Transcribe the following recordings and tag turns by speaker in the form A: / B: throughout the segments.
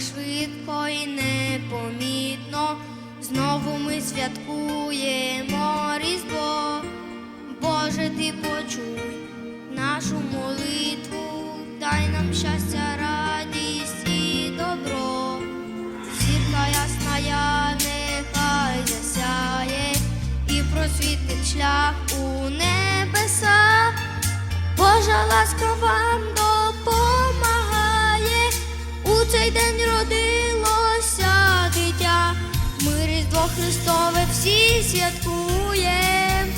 A: швидко і непомітно. Знову ми святкуємо Різдво. Боже, ти почуй нашу молитву, дай нам щастя, радість і добро. Зірка ясна, я нехай засяє і просвітить шлях у небеса. Божа ласка вам допомагає. Різдво Христове всі святкуєм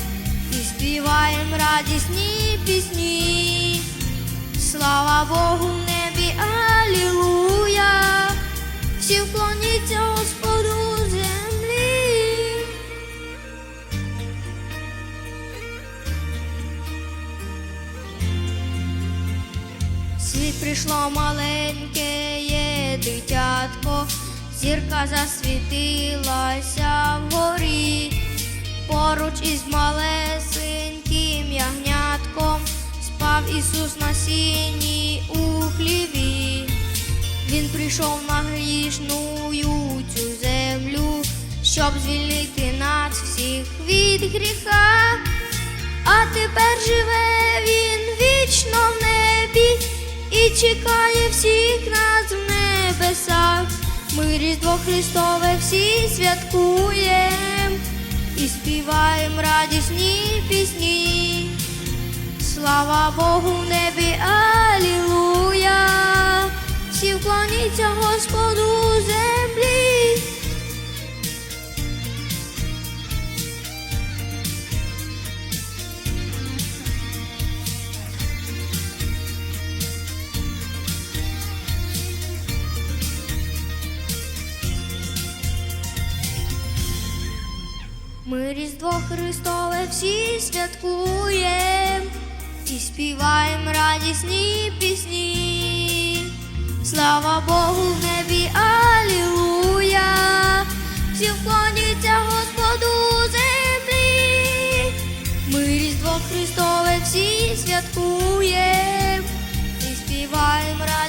A: і співаємо радісні пісні. Слава Богу в небі, Алілуя! Всі вклоніться Господу землі. Світ прийшло маленьке є дитятко, зірка засвітилася вгорі, поруч із малесеньким ягнятком спав Ісус на сіні у хліві. Він прийшов на грішну цю землю, щоб звільнити нас всіх від гріха. А тепер живе він вічно в небі і чекає всіх нас в небесах. Ми Різдво Христове всі святкуєм і співаєм радісні пісні. Слава Богу в небі, Ми Різдво Христове всі святкуєм і співаєм радісні пісні, слава Богу, в небі, алілуя, всі вклоняться Господу землі, ми Різдво Христове всі святкуєм і співаєм радісні.